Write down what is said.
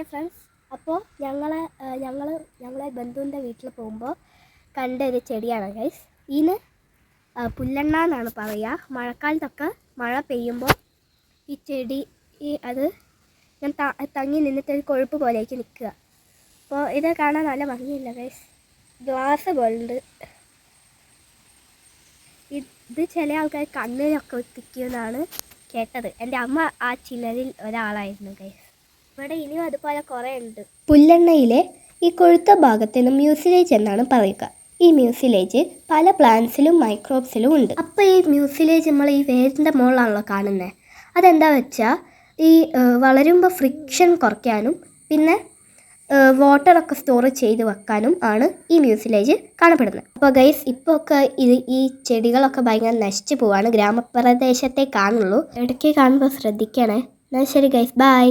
Hi friends. അപ്പോൾ ഞങ്ങൾ ഞങ്ങൾ ഞങ്ങളെ ബന്ധുവിന്റെ വീട്ടിൽ പോകുമ്പോൾ കണ്ട ഒരു ചെടിയാണ് ഗൈസ് ഇതിന് പുല്ലെണ്ണ എന്നാണ് പറയുക. മഴക്കാലത്തൊക്കെ മഴ പെയ്യുമ്പോൾ ഈ ചെടി ഈ അത് ഞാൻ തങ്ങി നിന്നിട്ട് ഒരു കൊഴുപ്പ് പോലെയൊക്കെ നിൽക്കുക. അപ്പോൾ ഇത് കാണാൻ നല്ല ഭംഗിയില്ല ഗൈസ് ഗ്ലാസ് പോലുണ്ട്. ഇത് ചില ആൾക്കാർ കണ്ണിലൊക്കെ ഒത്തിക്കുമെന്നാണ് കേട്ടത്. എന്റെ അമ്മ ആ ചിലരിൽ ഒരാളായിരുന്നു ഗൈസ് ഇവിടെ ഇനിയും അതുപോലെ കുറേ ഉണ്ട്. പുല്ലെണ്ണയിലെ ഈ കൊഴുത്ത ഭാഗത്തിന് മ്യൂസിലേജ് എന്നാണ് പറയുക. ഈ മ്യൂസിലേജ് പല പ്ലാന്റ്സിലും മൈക്രോബ്സിലും ഉണ്ട്. അപ്പോൾ ഈ മ്യൂസിലേജ് നമ്മൾ ഈ വേരിന്റെ മുകളിലാണല്ലോ കാണുന്നത് അതെന്താ വെച്ചാൽ ഈ വളരുമ്പോൾ ഫ്രിക്ഷൻ കുറയ്ക്കാനും പിന്നെ വാട്ടറൊക്കെ സ്റ്റോർ ചെയ്ത് വെക്കാനും ആണ് ഈ മ്യൂസിലേജ് കാണപ്പെടുന്നത്. അപ്പോൾ ഗൈസ് ഇപ്പോൾ ഒക്കെ ഇത് ഈ ചെടികളൊക്കെ ഭയങ്കര നശിച്ചു പോവാണ്. ഗ്രാമപ്രദേശത്തെ കാണുള്ളൂ ഇടയ്ക്ക് കാണുമ്പോൾ ശ്രദ്ധിക്കണേ. എന്നാൽ ശരി ഗൈസ് ബൈ